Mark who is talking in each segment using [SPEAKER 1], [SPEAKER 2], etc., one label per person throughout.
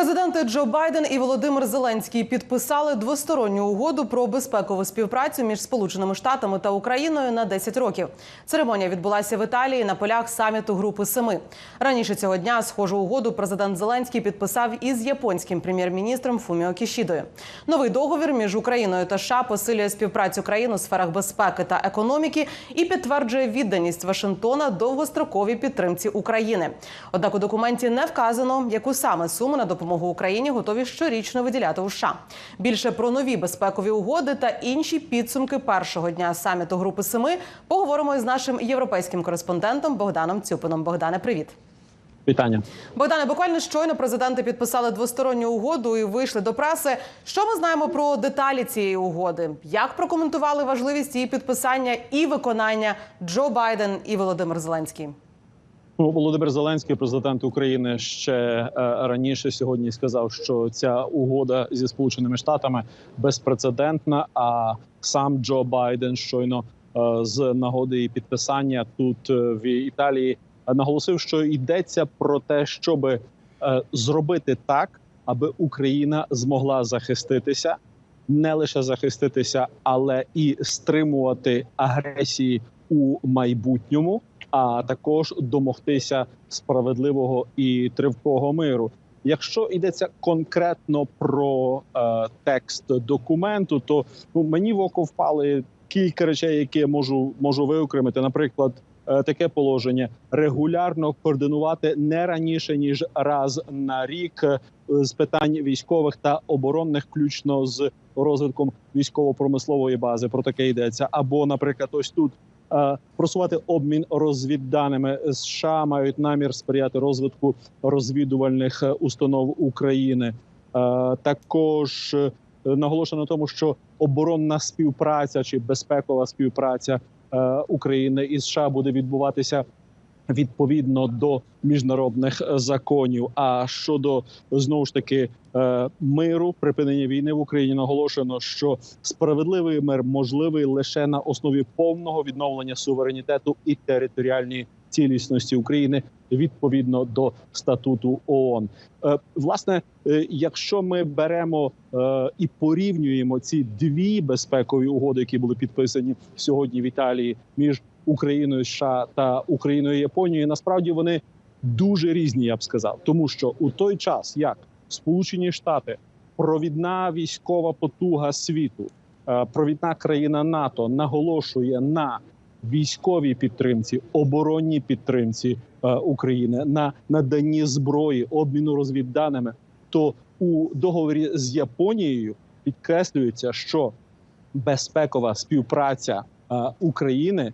[SPEAKER 1] Президенти Джо Байден і Володимир Зеленський підписали двосторонню угоду про безпекову співпрацю між Сполученими Штатами та Україною на 10 років. Церемонія відбулася в Італії на полях саміту Групи Семи. Раніше цього дня схожу угоду президент Зеленський підписав із японським прем'єр-міністром Фуміо Кішідою. Новий договір між Україною та США посилює співпрацю країн у сферах безпеки та економіки і підтверджує відданість Вашингтона довгостроковій підтримці України. Однак у документі не вказано, яку саме суму на допомогу Україні готові щорічно виділяти у США. Більше про нові безпекові угоди та інші підсумки першого дня саміту Групи Семи поговоримо із нашим європейським кореспондентом Богданом Цюпином. Богдане, привіт.
[SPEAKER 2] Вітання.
[SPEAKER 1] Богдане, буквально щойно президенти підписали двосторонню угоду і вийшли до преси. Що ми знаємо про деталі цієї угоди? Як прокоментували важливість її підписання і виконання Джо Байден і Володимир Зеленський?
[SPEAKER 2] Ну, Володимир Зеленський, президент України, ще е, раніше сьогодні сказав, що ця угода зі сполученими штатами безпрецедентна. А сам Джо Байден щойно е, з нагоди її підписання тут е, в Італії наголосив, що йдеться про те, щоб зробити так, аби Україна змогла захиститися, не лише захиститися, але і стримувати агресії у майбутньому а також домогтися справедливого і тривкого миру. Якщо йдеться конкретно про е, текст документу, то ну мені в око впали кілька речей, які я можу можу виокремити. Наприклад, е, таке положення регулярно координувати не раніше ніж раз на рік е, з питань військових та оборонних, включно з розвитком військово-промислової бази. Про таке йдеться. Або, наприклад, ось тут просувати обмін розвідданими США мають намір сприяти розвитку розвідувальних е, установ України. Е, Також е, наголошено на тому, що оборонна співпраця чи безпекова співпраця е, України і США буде відбуватися відповідно до міжнародних е, законів. А щодо знову ж таки е, миру, припинення війни в Україні наголошено, що справедливий мир можливий лише на основі повного відновлення суверенітету і територіальної цілісності України відповідно до статуту ООН. Е, Власне, якщо ми беремо і порівнюємо ці дві безпекові угоди, які були підписані сьогодні в Італії між Україною, США та Україною Японією, насправді вони дуже різні, я б сказав, тому що у той час, як Сполучені Штати, провідна військова потуга світу, е, провідна країна НАТО наголошує на військовій підтримці, оборонній підтримці е, України, на наданні зброї, обміну розвідданими, то у договорі з Японією підкреслюється, що безпекова співпраця е, України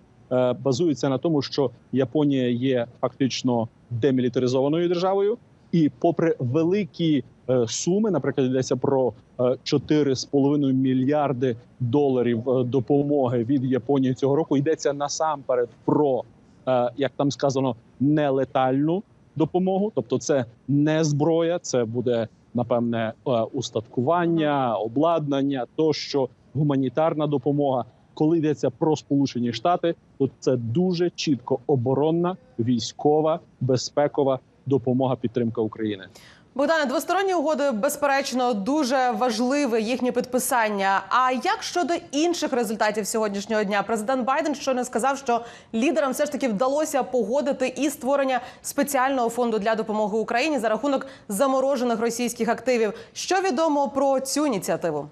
[SPEAKER 2] базується на тому, що Японія є фактично демілітаризованою державою, і попри великі е, суми, наприклад, йдеться про е, 4,5 мільярди доларів е, допомоги від Японії цього року. Йдеться насамперед про е, як там сказано нелетальну допомогу, тобто це не зброя, це буде напевне е, устаткування, обладнання, тощо гуманітарна допомога. Коли йдеться про Сполучені Штати, то це дуже чітко оборонна, військова, безпекова допомога підтримка України.
[SPEAKER 1] Богдане, двосторонні угоди безперечно дуже важливе їхнє підписання. А як щодо інших результатів сьогоднішнього дня? Президент Байден щойно сказав, що лідерам все ж таки вдалося погодити і створення спеціального фонду для допомоги Україні за рахунок заморожених російських активів. Що відомо про цю ініціативу?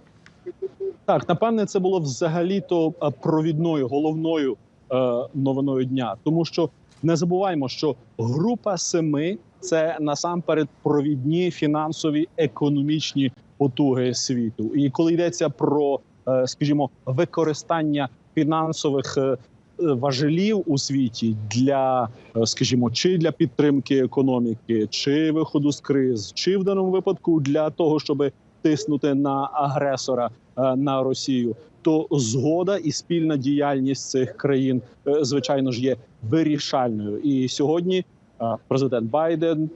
[SPEAKER 2] Так, напевне, це було взагалі-то е, провідною головною е, новиною дня, тому що не забуваємо, що група семи це насамперед провідні фінансові економічні потуги світу. І коли йдеться про, е, скажімо, використання фінансових е, важелів у світі для, е, скажімо, чи для підтримки економіки, чи виходу з криз, чи в даному випадку для того, щоб тиснути на агресора е, на Росію, то згода і спільна діяльність цих країн, е, звичайно ж, є вирішальною. І сьогодні е, президент Байден,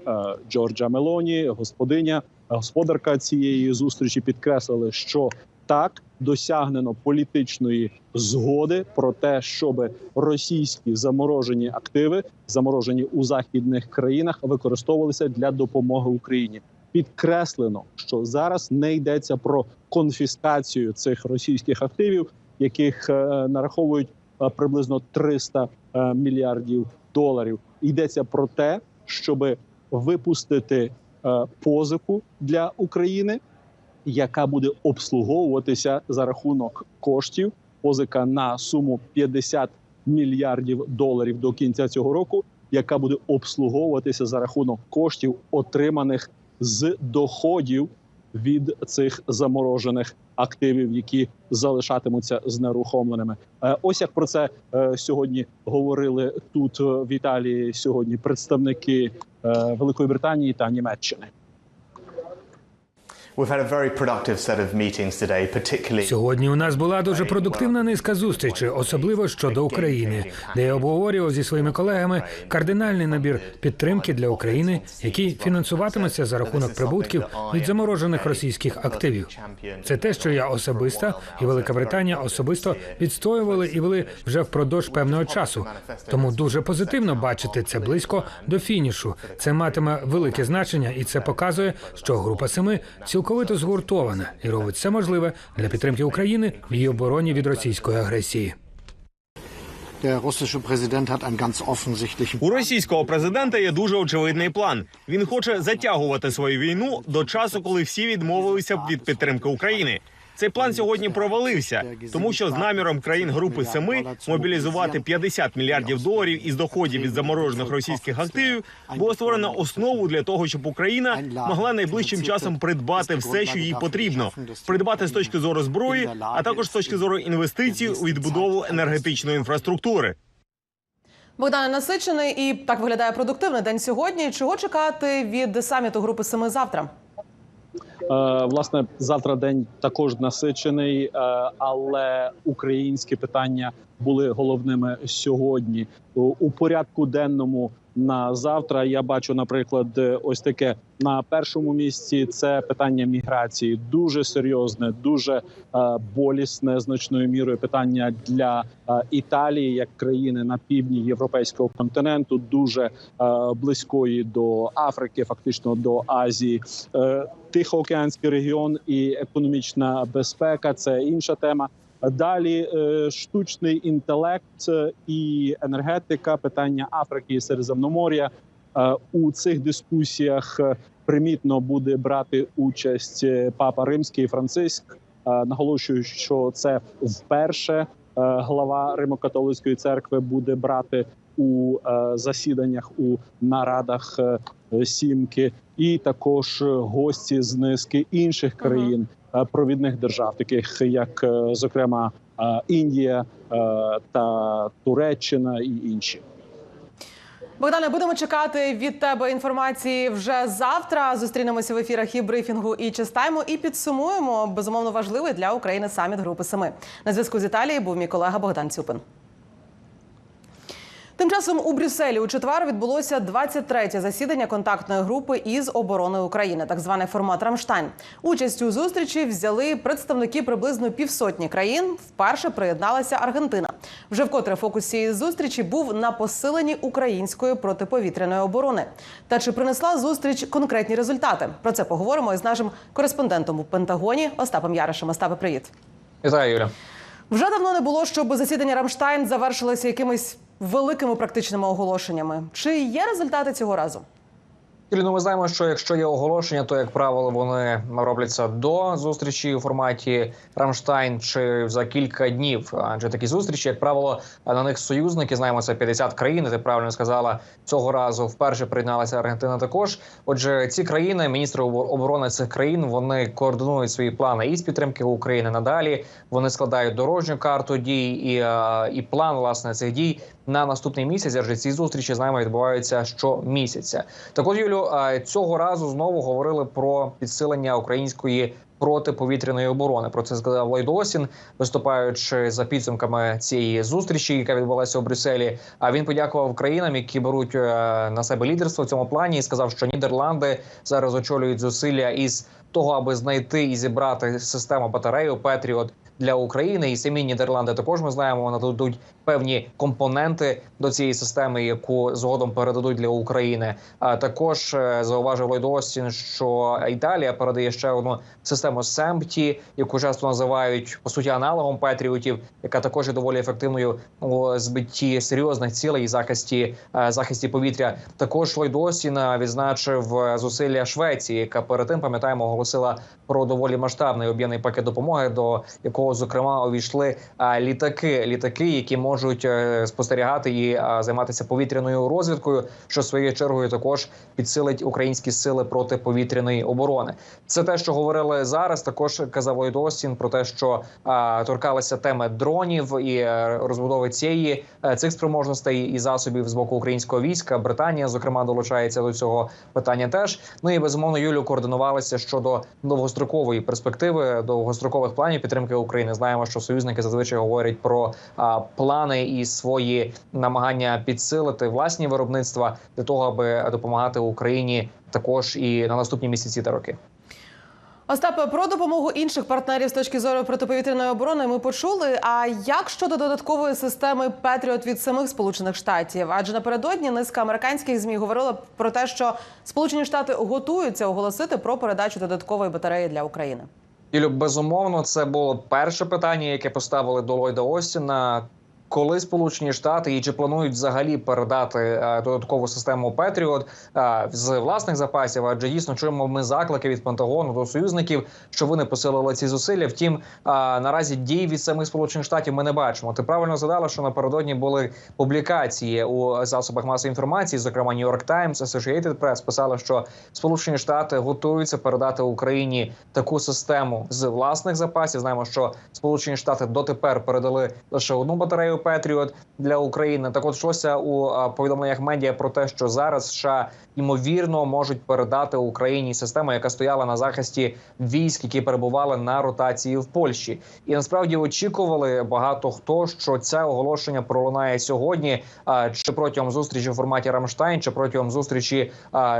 [SPEAKER 2] Джорджа Мелоні, господиня, господарка цієї зустрічі підкреслили, що Так досягнено політичної згоди про те, щоб російські заморожені активи, заморожені у західних країнах, використовувалися для допомоги Україні. Підкреслено, що зараз не йдеться про конфіскацію цих російських активів, яких е, нараховують е, приблизно 300 е, мільярдів доларів. Йдеться про те, щоб випустити позику для України, яка буде обслуговуватися за рахунок коштів. Позика на суму 50 мільярдів доларів до кінця цього року, яка буде обслуговуватися за рахунок коштів, отриманих з доходів від цих заморожених активів, які залишатимуться знерухомленими. Е, Ось як про це е, сьогодні говорили тут е, в Італії. Сьогодні представники Великої Британії та Німеччини.
[SPEAKER 3] Сьогодні у нас була дуже продуктивна низка зустрічей, особливо щодо України, де я обговорював зі своїми колегами кардинальний набір підтримки для України, який фінансуватиметься за рахунок прибутків від заморожених російських активів. Це те, що я особисто і Велика Британія особисто відстоювали і вели вже впродовж певного часу. Тому дуже позитивно бачити це близько до фінішу. Це матиме велике значення, і це показує, що група семи цілковито згуртована і робить все можливе для підтримки України в її обороні від російської агресії.
[SPEAKER 4] У російського президента є дуже очевидний план. Він хоче затягувати свою війну до часу, коли всі відмовилися б від підтримки України. Цей план сьогодні провалився, тому що з наміром країн Групи Семи мобілізувати 50 мільярдів доларів із доходів від заморожених російських активів було створено основу для того, щоб Україна могла найближчим часом придбати все, що їй потрібно, придбати з точки зору зброї, а також з точки зору інвестицій у відбудову енергетичної інфраструктури.
[SPEAKER 1] Богдане насичений і так виглядає продуктивний день сьогодні. Чого чекати від саміту групи семи завтра?
[SPEAKER 2] Е, Власне, завтра день також насичений, е, але українські питання були головними сьогодні. У- порядку денному на завтра я бачу, наприклад, ось таке на першому місці. Це питання міграції, дуже серйозне, дуже е, болісне значною мірою питання для е, Італії як країни на півдні європейського континенту, дуже е, близької до Африки, фактично до Азії. Тихоокеанський регіон і економічна безпека це інша тема. Далі е, штучний інтелект і енергетика, питання Африки і Середземномор'я. Е, У цих дискусіях е, примітно буде брати участь папа Римський Франциск. Наголошую, що це вперше глава Римо-католицької церкви буде брати у засіданнях у нарадах сімки, і також гості з низки інших країн провідних держав, таких як, е, зокрема, е, Індія е, та Туреччина і інші.
[SPEAKER 1] Богдане, будемо чекати від тебе інформації вже завтра. Зустрінемося в ефірах і брифінгу і чистаймо, і підсумуємо безумовно важливий для України саміт групи семи. На зв'язку з Італії був мій колега Богдан Цюпин. Тим часом у Брюсселі у четвер відбулося 23-те засідання контактної групи із оборони України, так званий формат Рамштайн. Участь у зустрічі взяли представники приблизно півсотні країн. Вперше приєдналася Аргентина. Вже вкотре фокус цієї зустрічі був на посиленні української протиповітряної оборони. Та чи принесла зустріч конкретні результати? Про це поговоримо із нашим кореспондентом у Пентагоні Остапом Яришем. Остапе, привіт.
[SPEAKER 5] Вітаю, Юля.
[SPEAKER 1] Вже давно не було, щоб засідання Рамштайн завершилося якимись великими практичними оголошеннями. Чи є результати цього разу?
[SPEAKER 5] Ну ми знаємо, що якщо є оголошення, то як правило вони робляться до зустрічі у форматі Рамштайн чи за кілька днів. Адже такі зустрічі, як правило, на них союзники знаємо це 50 країн. Ти правильно сказала цього разу. Вперше приєдналася Аргентина. Також, отже, ці країни, міністри оборони цих країн, вони координують свої плани із підтримки України надалі. Вони складають дорожню карту дій і, е, і план власне цих дій на наступний місяць. Адже ці зустрічі знаємо відбуваються щомісяця. Так от, Е, цього разу знову говорили про підсилення української протиповітряної оборони. Про це сказав Ллойд Остін, виступаючи за підсумками цієї зустрічі, яка відбулася у Брюсселі. А він подякував країнам, які беруть е, на себе лідерство в цьому плані, і сказав, що Нідерланди зараз очолюють зусилля із того, аби знайти і зібрати систему батарею Петріот для України. І самі Нідерланди також ми знаємо, нададуть певні компоненти до цієї системи, яку згодом передадуть для України. А також е, зауважив Ллойд Остін, що Італія передає ще одну систему Семпті, яку часто називають по суті аналогом Петріотів, яка також є доволі ефективною у збитті серйозних цілей і захисті е, захисті повітря. Також Остін е, відзначив зусилля Швеції, яка перед тим пам'ятаємо оголосила про доволі масштабний об'ємний пакет допомоги, до якого зокрема увійшли е, літаки, літаки, які можуть е, спостерігати і е, займатися повітряною розвідкою, що своєю чергою також підсилить українські сили протиповітряної оборони. Це те, що говорили зараз. Також казав Лойдостін про те, що торкалися теми дронів і розбудови цієї цих спроможностей і засобів з боку українського війська. Британія, зокрема, долучається до цього питання. Теж ну і безумовно Юлю координувалися щодо довгострокової перспективи, довгострокових планів підтримки України. Знаємо, що союзники зазвичай говорять про а, плани і свої намагання підсилити власні виробництва для того, аби допомагати Україні також і на наступні місяці та роки.
[SPEAKER 1] Остапе, про допомогу інших партнерів з точки зору протиповітряної оборони ми почули. А як щодо додаткової системи Петріот від самих Сполучених Штатів? Адже напередодні низка американських змі говорила про те, що Сполучені Штати готуються оголосити про передачу додаткової батареї для України.
[SPEAKER 5] Юлю, безумовно, це було перше питання, яке поставили до Ллойда Остіна. Коли Сполучені Штати і чи планують взагалі передати е, додаткову систему Петріот е, з власних запасів? Адже дійсно чуємо ми заклики від Пентагону до союзників, що вони посилили ці зусилля. Втім, е, наразі дій від самих сполучених штатів ми не бачимо. Ти правильно згадала, що напередодні були публікації у засобах масової інформації, зокрема New York Times, Associated Press, писали, що Сполучені Штати готуються передати Україні таку систему з власних запасів. Знаємо, що Сполучені Штати дотепер передали лише одну батарею Петріот для України. Так от йшлося у повідомленнях медіа про те, що зараз США ймовірно можуть передати Україні систему, яка стояла на захисті військ, які перебували на ротації в Польщі. І насправді очікували багато хто, що це оголошення пролунає сьогодні, а, чи протягом зустрічі в форматі Рамштайн, чи протягом зустрічі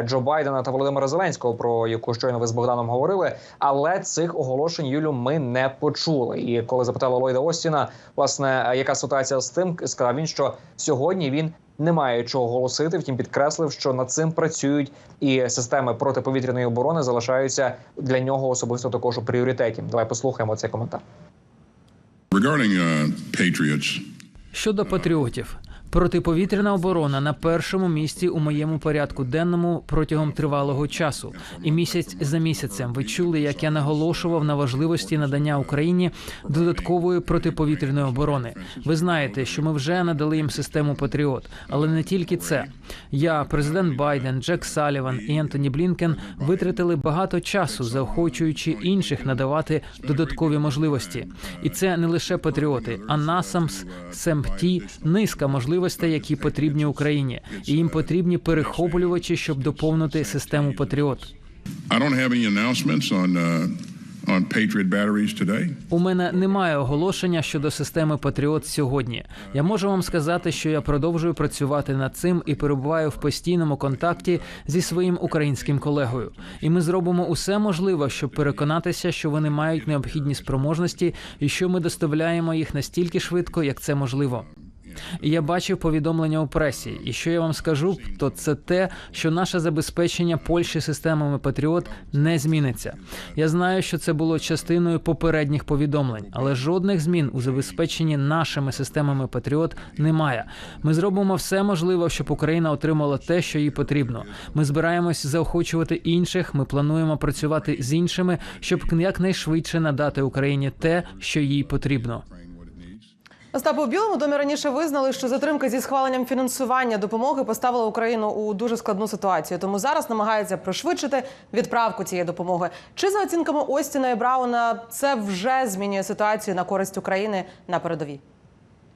[SPEAKER 5] Джо Байдена та Володимира Зеленського, про яку щойно ви з Богданом говорили. Але цих оголошень Юлю ми не почули. І коли запитали Ллойда Остіна, власне, яка ситуація з тим, сказав він, що сьогодні він не має чого оголосити. Втім, підкреслив, що над цим працюють і системи протиповітряної оборони залишаються для нього особисто також у пріоритеті. Давай послухаємо цей коментар.
[SPEAKER 6] Uh,
[SPEAKER 3] Щодо патріотів, протиповітряна оборона на першому місці у моєму порядку денному протягом тривалого часу. І місяць за місяцем ви чули, як я наголошував на важливості надання Україні додаткової протиповітряної оборони. Ви знаєте, що ми вже надали їм систему Патріот, але не тільки це. Я, президент Байден, Джек Саліван і Ентоні Блінкен витратили багато часу, заохочуючи інших надавати додаткові можливості. І це не лише патріоти, а насамс, СЕМПТІ, низка можливостей, які потрібні Україні, і їм потрібні перехоплювачі, щоб доповнити систему Патріот.
[SPEAKER 6] Uh.
[SPEAKER 3] У мене немає оголошення щодо системи Патріот сьогодні. Я можу вам сказати, що я продовжую працювати над цим і перебуваю в постійному контакті зі своїм українським колегою. І ми зробимо усе можливе, щоб переконатися, що вони мають необхідні спроможності і що ми доставляємо їх настільки швидко, як це можливо. І я бачив повідомлення у пресі, і що я вам скажу, то це те, що наше забезпечення Польщі системами Патріот не зміниться. Я знаю, що це було частиною попередніх повідомлень, але жодних змін у забезпеченні нашими системами Патріот немає. Ми зробимо все можливе, щоб Україна отримала те, що їй потрібно. Ми збираємось заохочувати інших. Ми плануємо працювати з іншими, щоб якнайшвидше надати Україні те, що їй потрібно.
[SPEAKER 1] Остапу Білому домі раніше визнали, що затримка зі схваленням фінансування допомоги поставила Україну у дуже складну ситуацію. Тому зараз намагається пришвидшити відправку цієї допомоги. Чи за оцінками Остіна і Брауна це вже змінює ситуацію на користь України на передовій?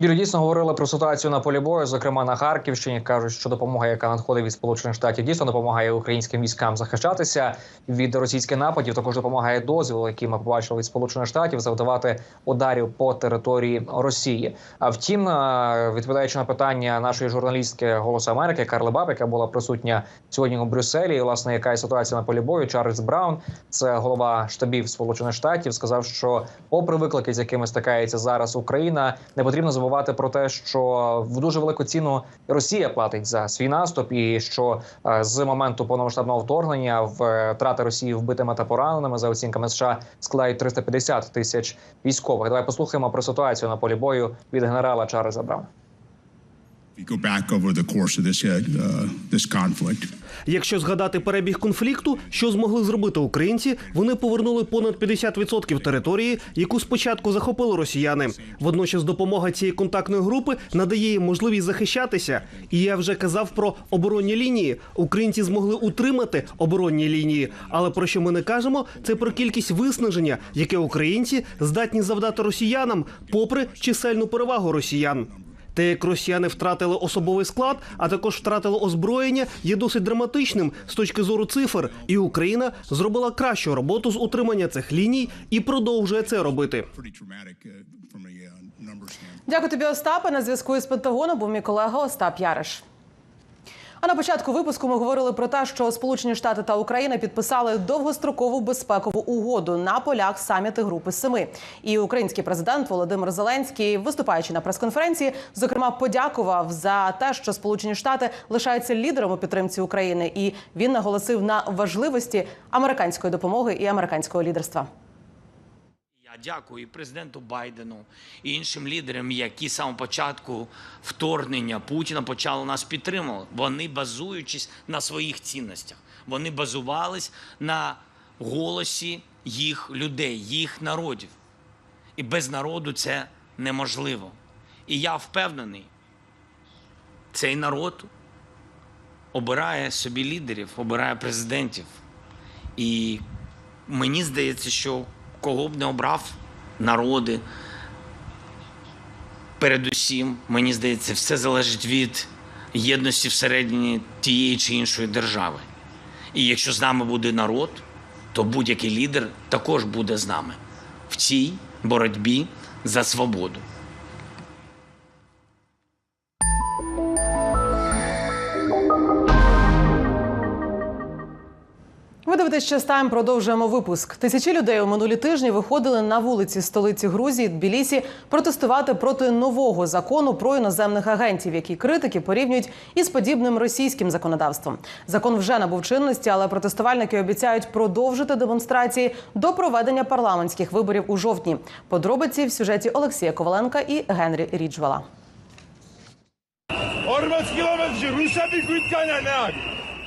[SPEAKER 5] Юрій, дійсно говорили про ситуацію на полі бою, зокрема на Харківщині. кажуть, що допомога, яка надходить від Сполучених Штатів, дійсно допомагає українським військам захищатися від російських нападів. Також допомагає дозвіл, який ми побачили від Сполучених Штатів, завдавати ударів по території Росії. А втім, е, відповідаючи на питання нашої журналістки Голосу Америки Карли Баб, яка була присутня сьогодні у Брюсселі, і, власне, яка є ситуація на полі бою, Чарльз Браун, це голова штабів Сполучених Штатів, сказав, що, попри виклики, з якими стикається зараз Україна, не потрібно забувати про те, що в дуже велику ціну Росія платить за свій наступ, і що е, з моменту повномасштабного вторгнення е, втрати Росії вбитими та пораненими за оцінками США складають 350 тисяч військових. Давай послухаємо про ситуацію на полі бою від генерала Чарльза Брауна.
[SPEAKER 7] Якщо згадати перебіг конфлікту, що змогли зробити українці, вони повернули понад 50% території, яку спочатку захопили росіяни. Водночас допомога цієї контактної групи надає їм можливість захищатися. І я вже казав про оборонні лінії. Українці змогли утримати оборонні лінії. Але про що ми не кажемо, це про кількість виснаження, яке українці здатні завдати росіянам, попри чисельну перевагу росіян. Те, як росіяни втратили особовий склад, а також втратили озброєння, є досить драматичним з точки зору цифр. І Україна зробила кращу роботу з утримання цих ліній і продовжує це робити.
[SPEAKER 6] uh, uh.
[SPEAKER 1] Дякую тобі, Остапе. На зв'язку із Пентагоном був мій колега Остап Яриш. А на початку випуску ми говорили про те, що Сполучені Штати та Україна підписали довгострокову безпекову угоду на полях саміти Групи Семи. І український президент Володимир Зеленський, виступаючи на прес-конференції, зокрема подякував за те, що Сполучені Штати лишаються лідером у підтримці України, і він наголосив на важливості американської допомоги і американського лідерства.
[SPEAKER 8] Я дякую і президенту Байдену і іншим лідерам, які з самого початку вторгнення Путіна почали нас підтримувати. Вони базуючись на своїх цінностях. Вони базувались на голосі їх людей, їх народів. І без народу це неможливо. І я впевнений, цей народ обирає собі лідерів, обирає президентів. І мені здається, що кого б не обрав народи. Передусім, мені здається, все залежить від єдності всередині тієї чи іншої держави. І якщо з нами буде народ, то будь-який лідер також буде з нами в цій боротьбі за свободу.
[SPEAKER 1] Ви дивитесь «Час Тайм», продовжуємо випуск. Тисячі людей у минулі тижні виходили на вулиці столиці Грузії Тбілісі протестувати проти нового закону про іноземних агентів, який критики порівнюють із подібним російським законодавством. Закон вже набув чинності, але протестувальники обіцяють продовжити демонстрації до проведення парламентських виборів у жовтні. Подробиці в сюжеті Олексія Коваленка і Генрі Ріджвела.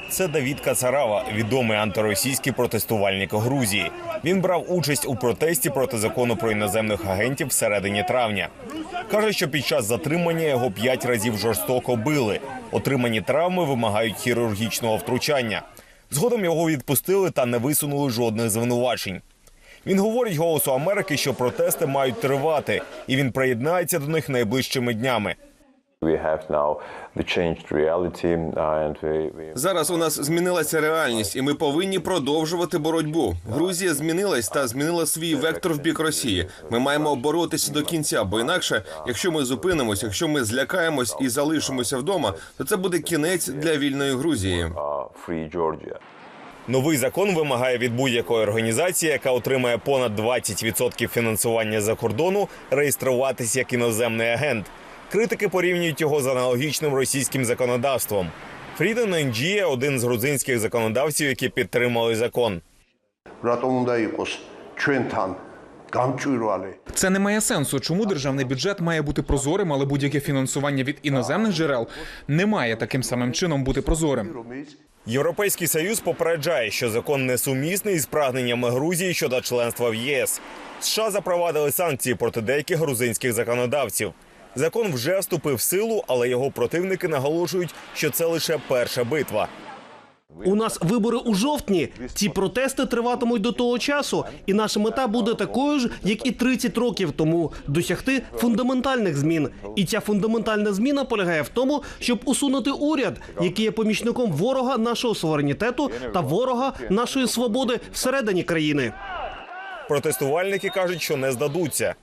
[SPEAKER 4] Це Давід Кацарава, відомий антиросійський протестувальник Грузії. Він брав участь у протесті проти закону про іноземних агентів всередині травня. Каже, що під час затримання його п'ять разів жорстоко били. Отримані травми вимагають хірургічного втручання. Згодом його відпустили та не висунули жодних звинувачень. Він говорить голосу Америки, що протести мають тривати, і він приєднається до них найближчими днями.
[SPEAKER 9] Зараз у нас змінилася реальність, і ми повинні продовжувати боротьбу. Грузія змінилась та змінила свій вектор в бік Росії. Ми маємо боротися до кінця, бо інакше, якщо ми зупинимось, якщо ми злякаємось і залишимося вдома, то це буде кінець для вільної Грузії.
[SPEAKER 10] uh.
[SPEAKER 4] Новий закон вимагає від будь-якої організації, яка отримає понад 20% фінансування за кордону, реєструватись як іноземний агент. Критики порівнюють його з аналогічним російським законодавством. Фріден Енджія – один з грузинських законодавців, які підтримали закон.
[SPEAKER 11] Це не має сенсу. Чому державний бюджет має бути прозорим, але будь-яке фінансування від іноземних джерел не має таким самим чином бути прозорим.
[SPEAKER 4] Європейський союз попереджає, що закон несумісний із прагненнями Грузії щодо членства в ЄС. США запровадили санкції проти деяких грузинських законодавців. Закон вже вступив в силу, але його противники наголошують, що це лише перша битва.
[SPEAKER 7] У нас вибори у жовтні. Ці протести триватимуть до того часу, і наша мета буде такою ж, як і 30 років тому досягти фундаментальних змін. І ця фундаментальна зміна полягає в тому, щоб усунути уряд, який є помічником ворога нашого суверенітету та ворога нашої свободи всередині країни.
[SPEAKER 4] Протестувальники кажуть, що не здадуться.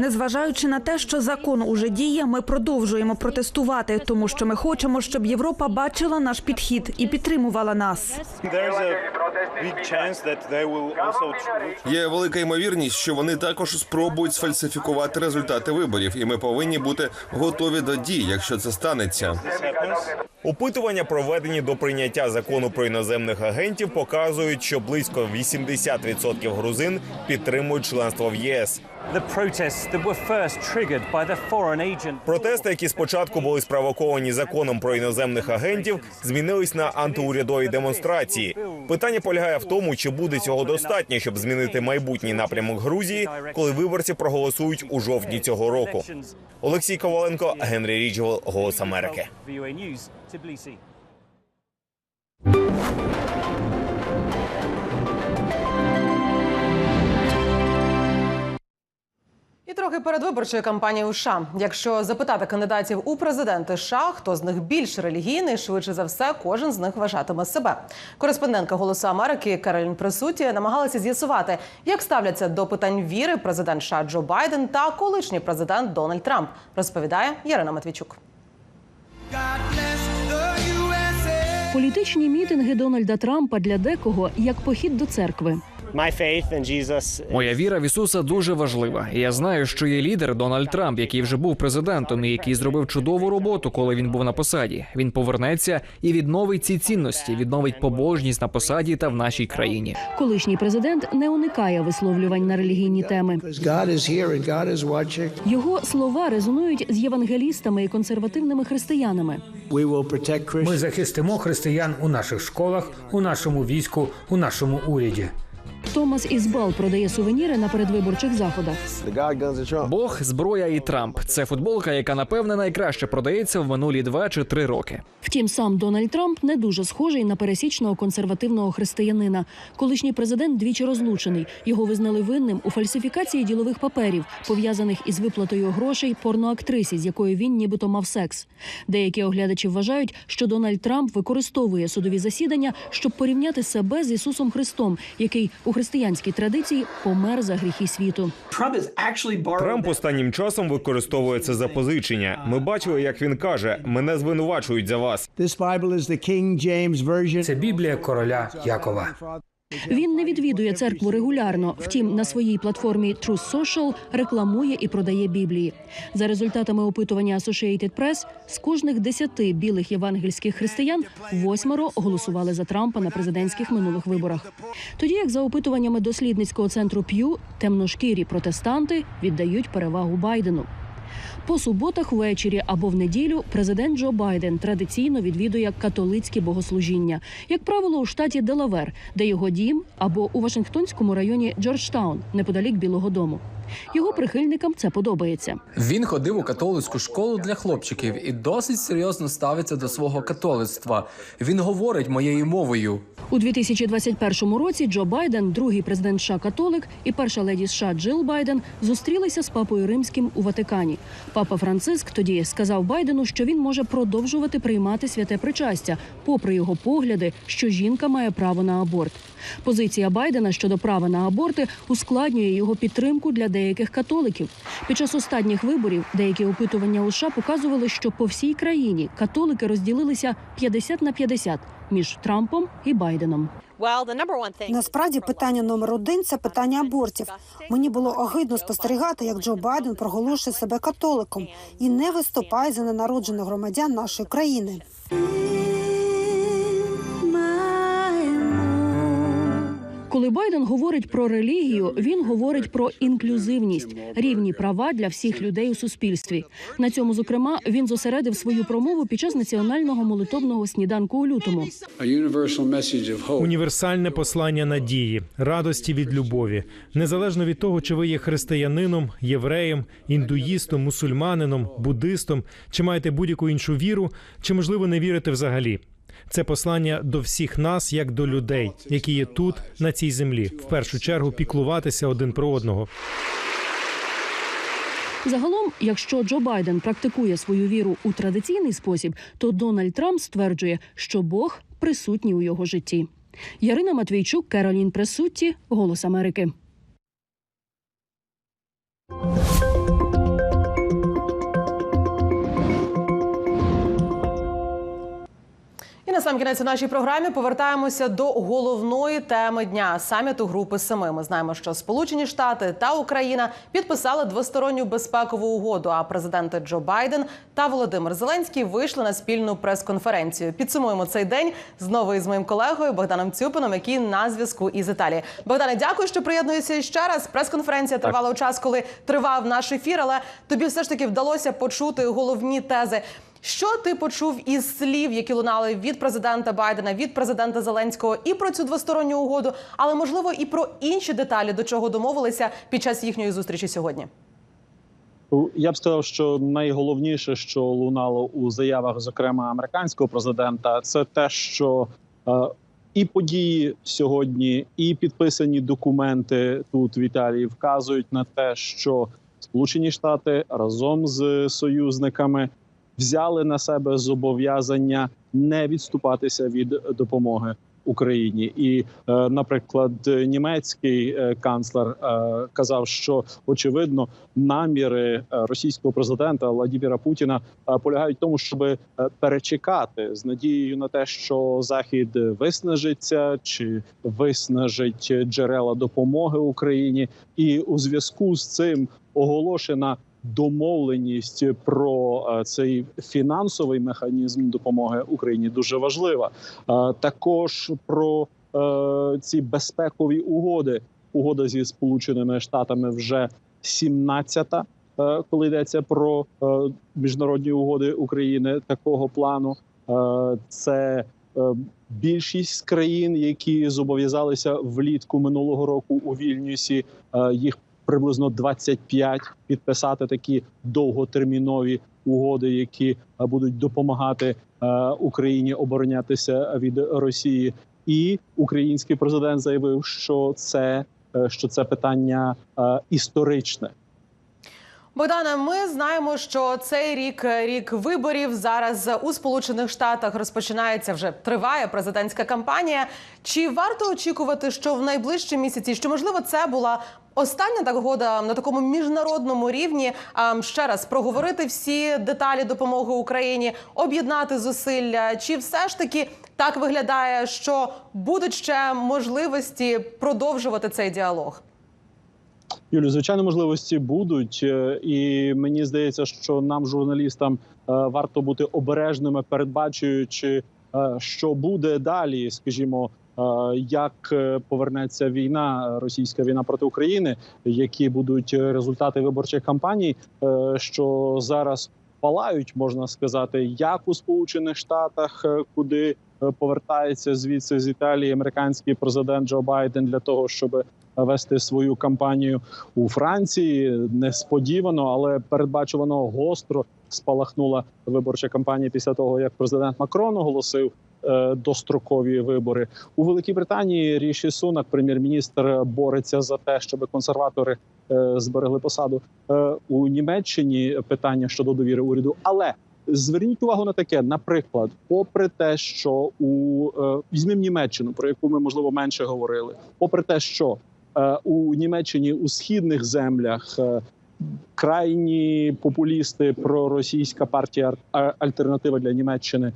[SPEAKER 12] Незважаючи на те, що закон уже діє, ми продовжуємо протестувати, тому що ми хочемо, щоб Європа бачила наш підхід і підтримувала нас.
[SPEAKER 9] Є велика ймовірність, що вони також спробують сфальсифікувати результати виборів, і ми повинні бути готові до дій, якщо це станеться.
[SPEAKER 4] Опитування, проведені до прийняття закону про іноземних агентів, показують, що близько 80% грузин підтримують членство в ЄС. Протести, які спочатку були спровоковані законом про іноземних агентів, змінились на антиурядові демонстрації. Питання полягає в тому, чи буде цього достатньо, щоб змінити майбутній напрямок Грузії, коли виборці проголосують у жовтні цього року. Олексій Коваленко, Генрі Ріджвел, Голос Америки.
[SPEAKER 1] І трохи передвиборчої кампанії у США. Якщо запитати кандидатів у президенти США, хто з них більш релігійний, швидше за все, кожен з них вважатиме себе. Кореспондентка Голосу Америки Каролін Присуті намагалася з'ясувати, як ставляться до питань віри президент США Джо Байден та колишній президент Дональд Трамп. Розповідає Ярина Матвійчук.
[SPEAKER 13] Політичні мітинги Дональда Трампа для декого як похід до церкви.
[SPEAKER 14] Моя віра в Ісуса дуже важлива. І Я знаю, що є лідер Дональд Трамп, який вже був президентом і який зробив чудову роботу, коли він був на посаді. Він повернеться і відновить ці цінності, відновить побожність на посаді та в нашій країні.
[SPEAKER 13] Колишній президент не уникає висловлювань на релігійні теми. Його слова резонують з євангелістами і консервативними християнами.
[SPEAKER 3] Ми захистимо християн у наших школах, у нашому війську, у нашому уряді.
[SPEAKER 13] Томас Ізбал продає сувеніри на передвиборчих заходах.
[SPEAKER 14] Бог, зброя і Трамп це футболка, яка напевне найкраще продається в минулі два чи три роки.
[SPEAKER 13] Втім, сам Дональд Трамп не дуже схожий на пересічного консервативного християнина. Колишній президент двічі розлучений. Його визнали винним у фальсифікації ділових паперів, пов'язаних із виплатою грошей порноактрисі, з якою він нібито мав секс. Деякі оглядачі вважають, що Дональд Трамп використовує судові засідання, щоб порівняти себе з Ісусом Христом, який у християнській традиції помер за гріхи світу.
[SPEAKER 4] Трамп останнім часом використовує це запозичення. Ми бачили, як він каже: мене звинувачують за вас.
[SPEAKER 3] Це Біблія короля Якова.
[SPEAKER 13] Він не відвідує церкву регулярно. Втім, на своїй платформі Truth Social рекламує і продає біблії. За результатами опитування Associated Press, з кожних десяти білих євангельських християн восьмеро голосували за Трампа на президентських минулих виборах. Тоді як за опитуваннями дослідницького центру П'ю темношкірі протестанти віддають перевагу Байдену. По суботах ввечері або в неділю президент Джо Байден традиційно відвідує католицькі богослужіння, як правило, у штаті Делавер, де його дім, або у Вашингтонському районі Джорджтаун, неподалік Білого Дому. Його прихильникам це подобається.
[SPEAKER 15] Він ходив у католицьку школу для хлопчиків і досить серйозно ставиться до свого католицтва. Він говорить моєю мовою.
[SPEAKER 13] У 2021 році Джо Байден, другий президент США католик, і перша леді США Джил Байден зустрілися з папою римським у Ватикані. Папа Франциск тоді сказав Байдену, що він може продовжувати приймати святе причастя, попри його погляди, що жінка має право на аборт. Позиція Байдена щодо права на аборти ускладнює його підтримку для деяких католиків. Під час останніх виборів деякі опитування у США показували, що по всій країні католики розділилися 50 на 50 між Трампом і Байденом.
[SPEAKER 16] Насправді питання номер один це питання абортів. Мені було огидно спостерігати, як Джо Байден проголошує себе католиком і не виступає за ненароджених громадян нашої країни.
[SPEAKER 13] Коли Байден говорить про релігію, він говорить про інклюзивність, рівні права для всіх людей у суспільстві. На цьому, зокрема, він зосередив свою промову під час національного молитовного сніданку у лютому.
[SPEAKER 17] Універсальне послання надії, радості від любові, незалежно від того, чи ви є християнином, євреєм, індуїстом, мусульманином, буддистом, чи маєте будь-яку іншу віру, чи можливо не вірите взагалі. Це послання до всіх нас, як до людей, які є тут, на цій землі. В першу чергу піклуватися один про одного.
[SPEAKER 13] Загалом, якщо Джо Байден практикує свою віру у традиційний спосіб, то Дональд Трамп стверджує, що Бог присутній у його житті. Ярина Матвійчук, Керолін Пресутті, Голос Америки.
[SPEAKER 1] І на сам кінець у нашій програмі повертаємося до головної теми дня саміту Групи Семи. Ми знаємо, що Сполучені Штати та Україна підписали двосторонню безпекову угоду. А президенти Джо Байден та Володимир Зеленський вийшли на спільну прес-конференцію. Підсумуємо цей день знову із моїм колегою Богданом Цюпином, який на зв'язку із Італії. Богдане, дякую, що приєднуєшся ще раз. Прес-конференція тривала у час, коли тривав наш ефір, але тобі все ж таки вдалося почути головні тези. Що ти почув із слів, які лунали від президента Байдена, від президента Зеленського, і про цю двосторонню угоду, але можливо і про інші деталі, до чого домовилися під час їхньої зустрічі сьогодні?
[SPEAKER 2] Ну, Я б сказав, що найголовніше, що лунало у заявах, зокрема американського президента, це те, що е, і події сьогодні, і підписані документи тут в Італії вказують на те, що Сполучені Штати разом з союзниками взяли на себе зобов'язання не відступатися від допомоги Україні. І, е, наприклад, німецький е, канцлер е, казав, що очевидно наміри російського президента Владіміра Путіна полягають в тому, щоб перечекати з надією на те, що Захід виснажиться чи виснажить джерела допомоги Україні, і у зв'язку з цим оголошена домовленість про е, цей фінансовий механізм допомоги Україні дуже важлива. Е, Також про е, ці безпекові угоди. Угода зі сполученими штатами вже 17-та, е, коли йдеться про міжнародні угоди України такого плану. Це більшість країн, які зобов'язалися влітку минулого року у Вільнюсі. Їх приблизно 25 підписати такі довготермінові угоди, які е, будуть допомагати е, Україні оборонятися від Росії. І український президент заявив, що це е, що це питання історичне.
[SPEAKER 1] Богдане, ми знаємо, що цей рік рік виборів зараз у Сполучених Штатах розпочинається вже триває президентська кампанія. Чи варто очікувати, що в найближчі місяці, що можливо це була остання так на такому міжнародному рівні? а, Ще раз проговорити всі деталі допомоги Україні, об'єднати зусилля, чи все ж таки так виглядає, що будуть ще можливості продовжувати цей діалог?
[SPEAKER 2] Юлю, звичайно, можливості будуть, е, і мені здається, що нам, журналістам, е, варто бути обережними, передбачуючи, е, що буде далі, скажімо. Як повернеться війна, російська війна проти України, які будуть результати виборчих кампаній, що зараз палають, можна сказати, як у Сполучених Штатах, куди повертається звідси з Італії американський президент Джо Байден для того, щоб вести свою кампанію у Франції. Несподівано, але передбачувано гостро спалахнула виборча кампанія після того, як президент Макрон оголосив е, дострокові вибори у Великій Британії. Ріші Сунак, прем'єр-міністр, бореться за те, щоб консерватори е, зберегли посаду Е, у Німеччині. Питання щодо довіри уряду, але Зверніть увагу на таке, наприклад, попри те, що у е, візьмемо Німеччину, про яку ми можливо менше говорили, попри те, що е, у Німеччині у східних землях е, крайні популісти проросійська партія «А- Альтернатива для Німеччини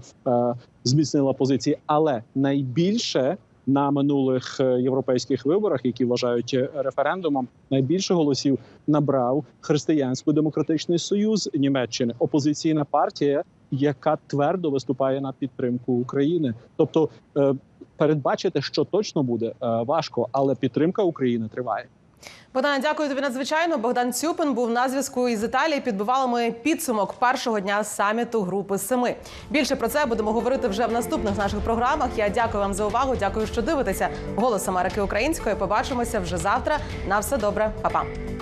[SPEAKER 2] зміцнила позиції, але найбільше на минулих е, європейських виборах, які вважають е, референдумом, найбільше голосів набрав християнсько-демократичний союз Німеччини, опозиційна партія, яка твердо виступає на підтримку України. Тобто е, передбачити, що точно буде важко, але підтримка України триває.
[SPEAKER 1] Богдане, дякую тобі надзвичайно. Богдан Цюпин був на зв'язку із Італії. Підбивали ми підсумок першого дня саміту Групи Семи. Більше про це будемо говорити вже в наступних наших програмах. Я дякую вам за увагу. Дякую, що дивитеся. Голос Америки української. Побачимося вже завтра. На все добре, Па-па.